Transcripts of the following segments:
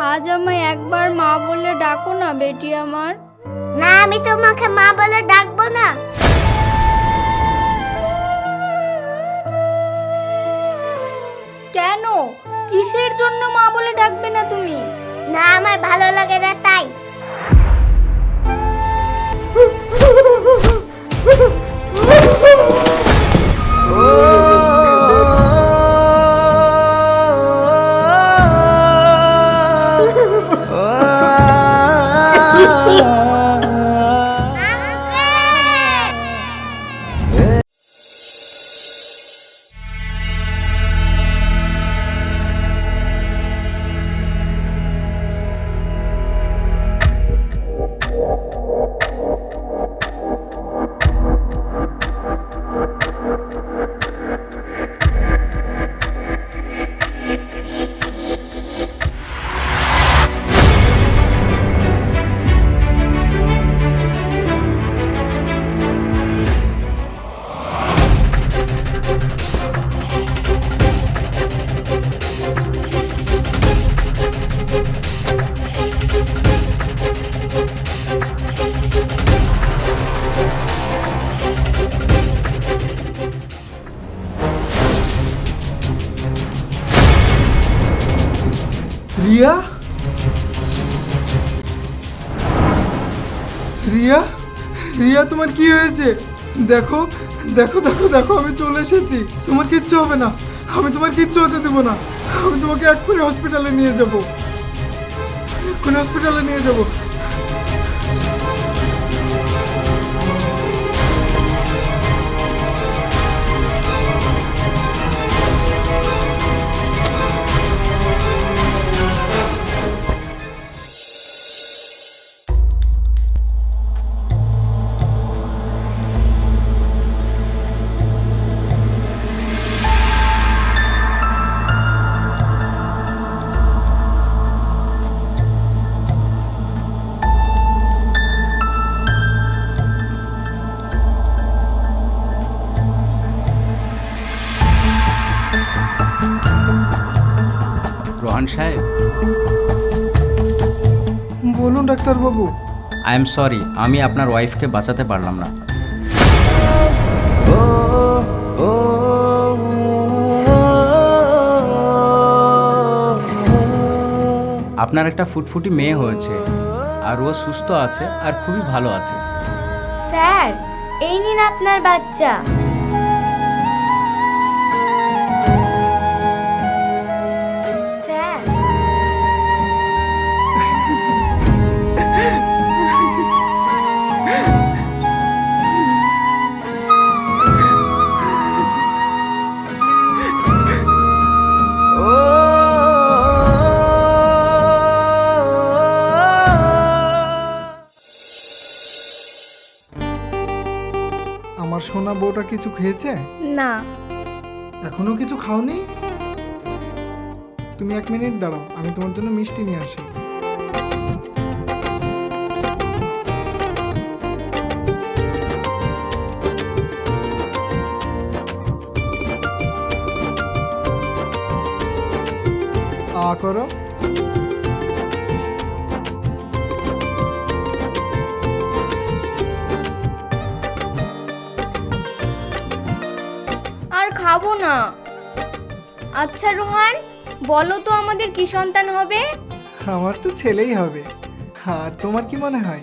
আজ আমায় একবার মা বলে ডাকো না বেটি আমার। না আমি তোমাকে মা বলে ডাকবো না। কেন? কিসের জন্য মা বলে ডাকবে না তুমি? না আমার ভালো লাগে না তাই। রিয়া রিয়া তোমার কি হয়েছে? দেখো দেখো দেখো দেখো, আমি চলে এসেছি। তোমার কিচ্ছু হবে না। আমি তোমার কিচ্ছু হতে দেবো না। আমি তোমাকে এক্ষুনি হসপিটালে নিয়ে যাব। এক্ষুনি হসপিটালে নিয়ে যাব। ডাক্তারবাবু? আই এম সরি আমি আপনার ওয়াইফকে বাঁচাতে পারলাম না। আপনার একটা ফুটফুটি মেয়ে হয়েছে আর ও সুস্থ আছে আর খুবই ভালো আছে। স্যার এই নিন আপনার বাচ্চা। বউটা কিছু খেয়েছে? না। এখনও কিছু খাওনি? তুমি এক মিনিট দাঁড়াও আমি তোমার জন্য মিষ্টি নিয়ে আসি। আ করো। না আচ্ছা রোহান বলো তো আমাদের কি সন্তান হবে? আমার তো ছেলেই হবে। আর তোমার কি মনে হয়?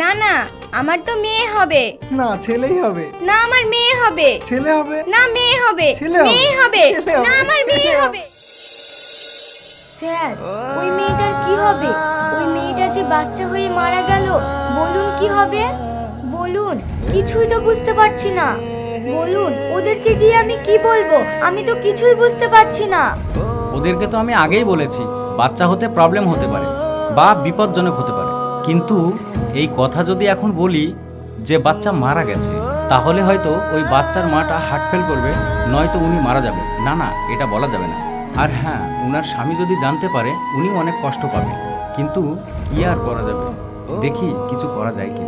না না আমার তো মেয়ে হবে। না ছেলেই হবে। না আমার মেয়ে হবে। ছেলে হবে? না মেয়ে হবে। ছেলে হবে, মেয়ে হবে। ছেলে হবে, না আমার মেয়ে ছেলে হবে। স্যার ওই মেয়েটার কি হবে? ওই মেয়েটা যে বাচ্চা হয়ে মারা গেল বলুন কি হবে? বলুন কিছুই তো বুঝতে পারছি না। বলুন, ওদেরকে গিয়ে আমি কি বলব? আমি তো কিছুই বুঝতে পারছি না। ওদেরকে তো আমি আগেই বলেছি, বাচ্চা হতে প্রবলেম হতে পারে বা বিপজ্জনক হতে পারে। কিন্তু এই কথা যদি এখন বলি যে বাচ্চা মারা গেছে, তাহলে হয়তো ওই বাচ্চার মাটা হার্ট ফেল করবে, নয়তো উনি মারা যাবে। না না, এটা বলা যাবে না। আর হ্যাঁ উনার স্বামী যদি জানতে পারে উনি অনেক কষ্ট পাবে। কিন্তু কি আর করা যাবে? দেখি, কিছু করা যায় কি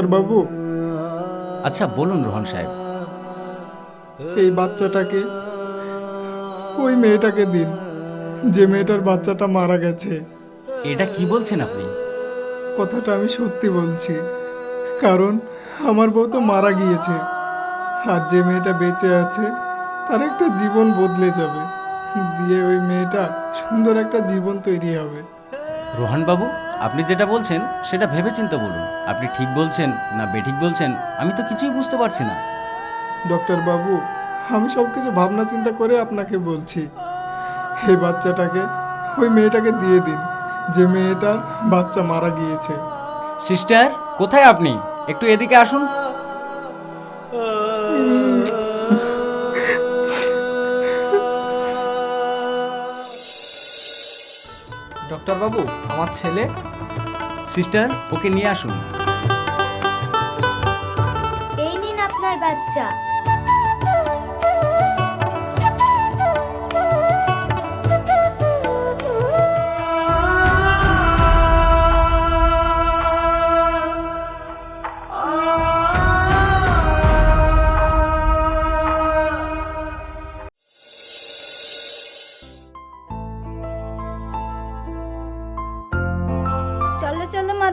ডক্টর বাবু। আচ্ছা বলুন রোহন সাহেব। এই বাচ্চাটাকে ওই মেয়েটাকে দিন। যে মেয়েটার বাচ্চাটা মারা গেছে। এটা কি বলছেন আপনি? কথাটা আমি সত্যি বলছি। কারণ আমার বউ তো মারা গিয়েছে। আর যে মেয়েটা বেঁচে আছে তার একটা জীবন বদলে যাবে। দিয়ে ওই মেয়েটা সুন্দর একটা জীবন তৈরি হবে। রোহান বাবু আপনি যেটা বলছেন সেটা ভেবে ভেবেচিন্তে বলুন। আপনি ঠিক বলছেন না বেঠিক বলছেন আমি তো কিছুই বুঝতে পারছি না। ডক্টর বাবু আমি সব কিছু ভাবনা চিন্তা করে আপনাকে বলছি। এই বাচ্চাটাকে ওই মেয়েটাকে দিয়ে দিন। যে মেয়েটার বাচ্চা মারা গিয়েছে। সিস্টার কোথায় আপনি? একটু এদিকে আসুন। ডক্টর বাবু আমার ছেলে সিস্টার ওকে নিয়ে আসুন। এই নিন আপনার বাচ্চা।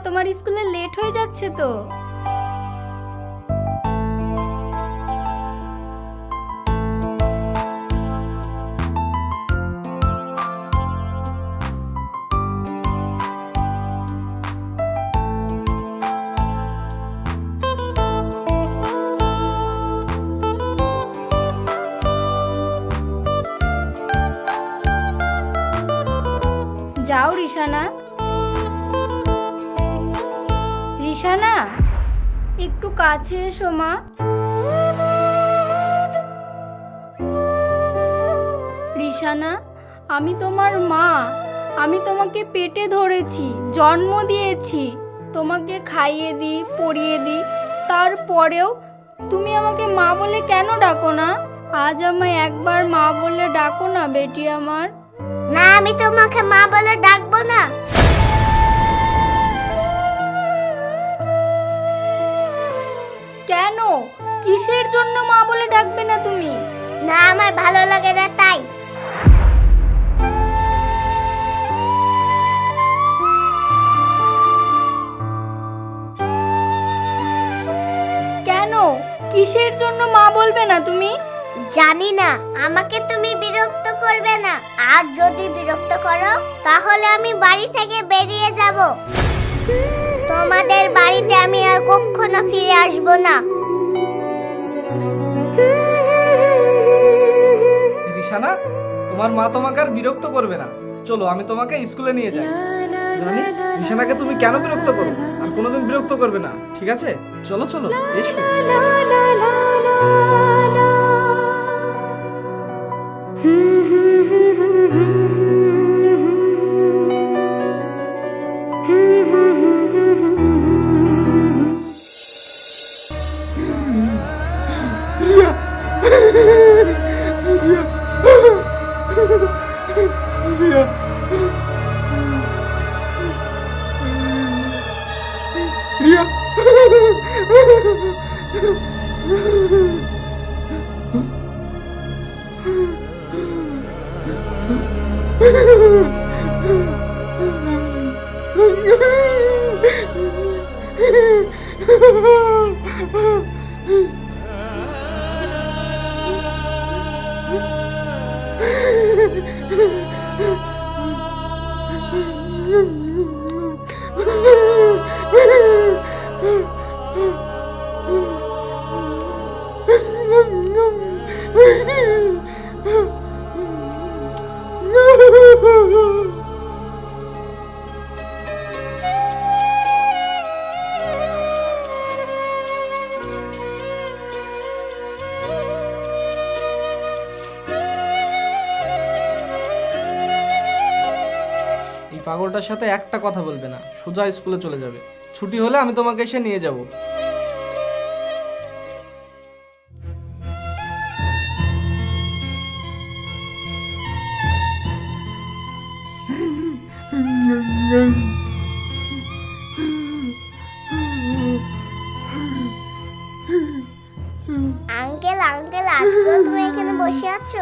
তোমার স্কুলে লেট হয়ে যাচ্ছে তো। যাও রিশানা। রিশানা একটু কাছে এসো, মা। রিশানা, আমি তোমার মা। আমি তোমাকে পেটে ধরেছি, জন্ম দিয়েছি। তোমাকে খাইয়ে দিই, পরিয়ে দিই, তারপরেও তুমি আমাকে মা বলে কেন ডাকো না? আজ আমায় একবার মা বলে ডাকো না, বেটি আমার। না, আমি তোমাকে মা বলে ডাকবো না। কিসের জন্য মা বলে ডাকবে না তুমি? না আমার ভালো লাগে না তাই। কেন? কিসের জন্য মা বলবে না তুমি? জানি না আমাকে তুমি বিরক্ত করবে না। আর যদি বিরক্ত করো তাহলে আমি বাড়ি থেকে বেরিয়ে যাব। তোমাদের বাড়িতে আমি আর কখনো ফিরে আসব না। রিশানা, তোমার মা তোমাকে আর বিরক্ত করবে না। চলো, আমি তোমাকে স্কুলে নিয়ে যাই। রানী, রিশানাকে তুমি কেন বিরক্ত করো? আর কোনোদিন বিরক্ত করবে না, ঠিক আছে? চলো চলো, এসো। রিয়া একটা কথা বলবে না, সোজা স্কুলে চলে যাবে। ছুটি হলে আমি তোমাকে এসে নিয়ে যাব। আঙ্কেল আঙ্কেল আজকে তুমি এখানে বসে আছো?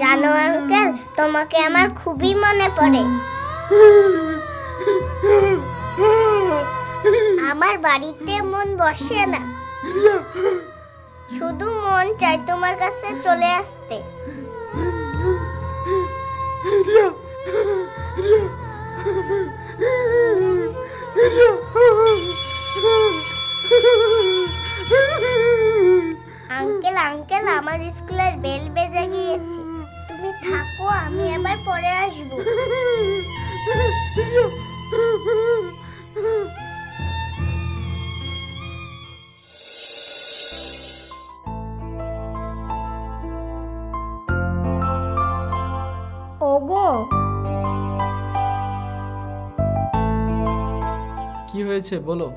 জানো, আঙ্কেল, তোমাকে আমার খুবই মনে পড়ে। বাড়িতে মন বসে না। শুধু মন চাই তোমার কাছে চলে আসতে। আঙ্কেল আঙ্কেল, আমার স্কুলের বেল বেজে গিয়েছে। তুমি থাকো, আমি এবার পরে আসব। কি হয়েছে বলো।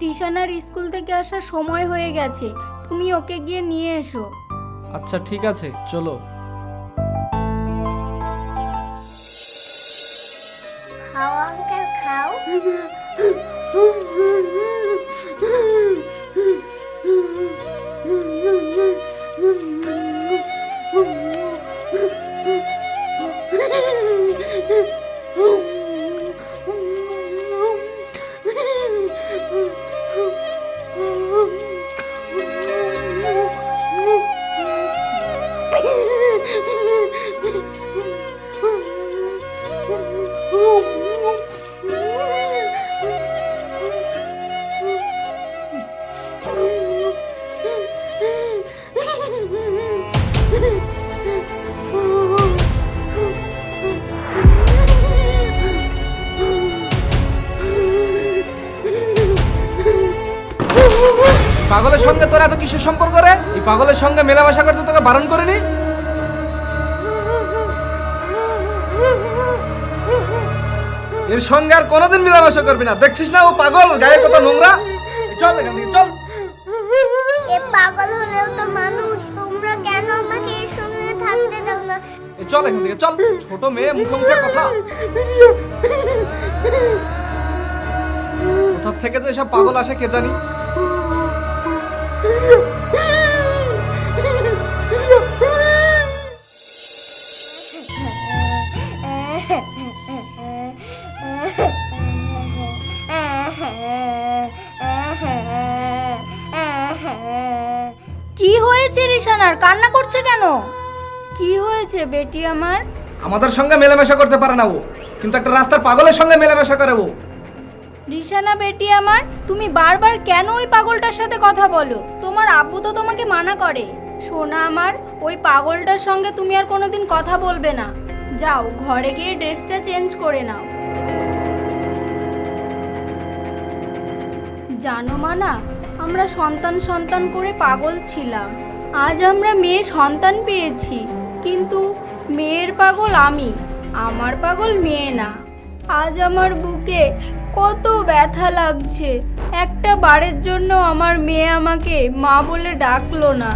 রিশানার স্কুল থেকে আসার সময় হয়ে গেছে। তুমি ওকে গিয়ে নিয়ে এসো। আচ্ছা ঠিক আছে চলো। খাও আঙ্কেল খাও। পাগলের সঙ্গে তোর এত কিসের সম্পর্ক রে? এই পাগলের সঙ্গে মেলামেশা করতে তোকে বারণ করিনি? এর সঙ্গে আর কোনোদিন মেলামেশা করবি না। দেখছিস না ও পাগল? গায়ে কত নোংরা? চল এখান থেকে চল। এ পাগল হলেও তো মানুষ। তোমরা কেন আমাকে এর সঙ্গে থাকতে দাও না? চল এখান থেকে চল। ছোট মেয়ে মুখে মুখে কথা। কোথা থেকে যে সব পাগল আসে কে জানি? কান্না করছে কেন? কি হয়েছে বেটি আমার? আমাদের সঙ্গে মেলামেশা করতে পারে না ও। কিন্তু একটা রাস্তার পাগলের সঙ্গে মেলামেশা করে ও। রিশানা বেটি আমার তুমি বারবার কেন ওই পাগলটার সাথে কথা বলো? তোমার আব্বু তো তোমাকে মানা করে। সোনা আমার ওই পাগলটার সঙ্গে তুমি আর কোনোদিন কথা বলবে না। যাও ঘরে গিয়ে ড্রেসটা চেঞ্জ করে নাও। জানো মানা আমরা সন্তান সন্তান করে পাগল ছিলাম। আজ আমরা মেয়ে সন্তান পেয়েছি, কিন্তু মেয়ের পাগল আমি, আমার পাগল মেয়ে না। আজ আমার বুকে কত ব্যথা লাগছে, একটা বারের জন্য আমার মেয়ে আমাকে মা বলে ডাকলো না।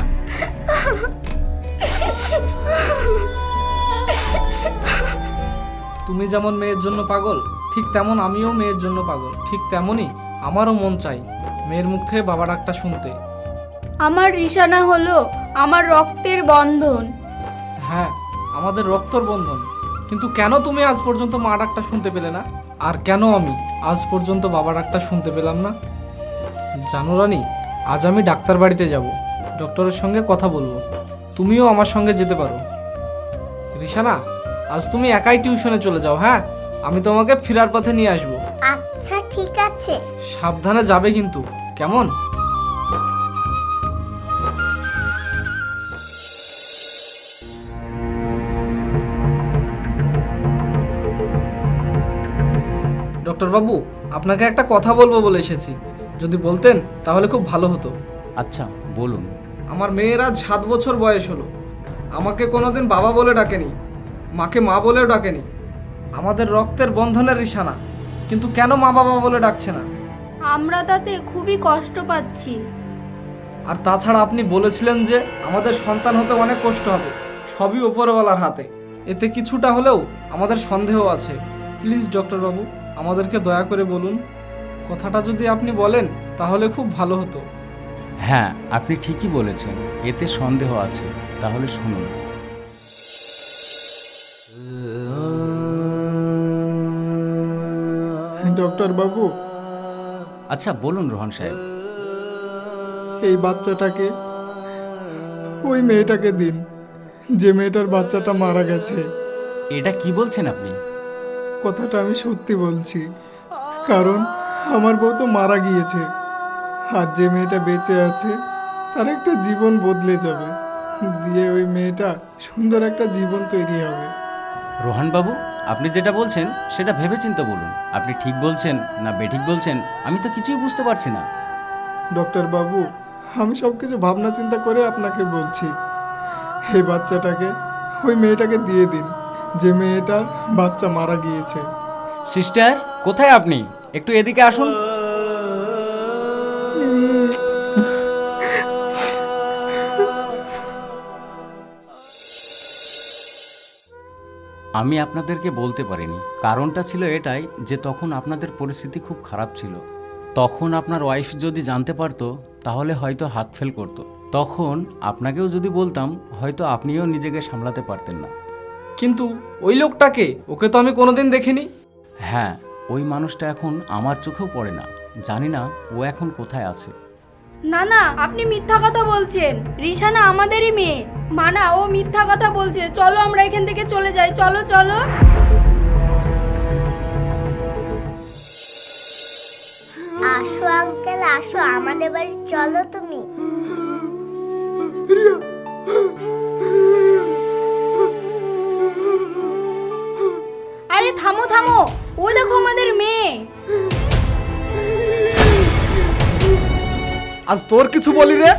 তুমি যেমন মেয়ের জন্য পাগল, ঠিক তেমন আমিও মেয়ের জন্য পাগল, ঠিক তেমনই আমারও মন চাই, মেয়ের মুখ থেকে বাবা ডাকটা শুনতে। আমার রিসানা হলো আমার রক্তের বন্ধন। হ্যাঁ আমাদের রক্তর বন্ধন। কিন্তু কেন তুমি আজ পর্যন্ত মা ডাকটা শুনতে পেলে না? আর কেন আমি আজ পর্যন্ত বাবা ডাকটা শুনতে পেলাম না? জানো রানী আজ আমি ডাক্তার বাড়িতে যাব। ডক্টরের সঙ্গে কথা বলব। তুমিও আমার সঙ্গে যেতে পারো। রিসানা আজ তুমি একাই টিউশনে চলে যাও হ্যাঁ? আমি তোমাকে ফেরার পথে নিয়ে আসব। আচ্ছা ঠিক আছে। সাবধানে যাবে কিন্তু। কেমন? ডক্টর বাবু আপনাকে একটা কথা বলব বলে এসেছি। যদি বলতেন তাহলে খুব ভালো হতো। আচ্ছা বলুন। আমার মেয়ের আজ সাত বছর বয়স হলো। আমাকে কোনোদিন বাবা বলে ডাকেনি মাকে মা বলেও ডাকেনি। আমাদের রক্তের বন্ধনের রিসানা কিন্তু কেন মা বাবা বলে ডাকছে না? আমরা তাতে খুবই কষ্ট পাচ্ছি। আর তাছাড়া আপনি বলেছিলেন যে আমাদের সন্তান হতে অনেক কষ্ট হবে সবই ওপরওয়ালার হাতে। এতে কিছুটা হলেও আমাদের সন্দেহ আছে। প্লিজ ডক্টরবাবু আমাদেরকে দয়া করে বলুন কথাটা যদি আপনি বলেন তাহলে খুব ভালো হতো। হ্যাঁ আপনি ঠিকই বলেছেন। এতে সন্দেহ আছে। তাহলে শুনুন। ডক্টর বাবু। আচ্ছা বলুন রোহন সাহেব। এই বাচ্চাটাকে ওই মেয়েটাকে দিন। যে মেয়েটার বাচ্চাটা মারা গেছে। এটা কি বলছেন আপনি? কথাটা আমি সত্যি বলছি। কারণ আমার বউ তো মারা গিয়েছে। আর যে মেয়েটা বেঁচে আছে তার একটা জীবন বদলে যাবে। দিয়ে ওই মেয়েটা সুন্দর একটা জীবন তৈরি হবে। রোহান বাবু আপনি যেটা বলছেন সেটা ভেবেচিন্তে বলুন। আপনি ঠিক বলছেন না বেঠিক বলছেন আমি তো কিছুই বুঝতে পারছি না। ডক্টর বাবু আমি সব কিছু ভাবনা চিন্তা করে আপনাকে বলছি। এই বাচ্চাটাকে ওই মেয়েটাকে দিয়ে দিন। যে মেয়েটার বাচ্চা মারা গিয়েছে। সিস্টার, কোথায় আপনি? একটু এদিকে আসুন। আমি আপনাদেরকে বলতে পারিনি। কারণটা ছিল এটাই যে তখন আপনাদের পরিস্থিতি খুব খারাপ ছিল। তখন আপনার ওয়াইফ যদি জানতে পারতো, তাহলে হয়তো হাত ফেল করতো। তখন আপনাকেও যদি বলতাম, হয়তো আপনিও নিজেকে সামলাতে পারতেন না। কিন্তু ওই লোকটাকে ওকে তো আমি কোনোদিন দেখিনি। হ্যাঁ ওই মানুষটা এখন আমার চোখেও পড়ে না। জানি না ও এখন কোথায় আছে। না না আপনি মিথ্যা কথা বলছেন। রিশানা আমাদেরই মেয়ে। মানা ও মিথ্যা কথা বলছে। চলো আমরা এখান থেকে চলে যাই। চলো চলো। আসো আঙ্কেল আসো। আমাদের বাড়ি চলো তুমি। আরে থামো থামো। ও দেখো আমাদের মেয়ে। আজ তোর কিছু বলি রে?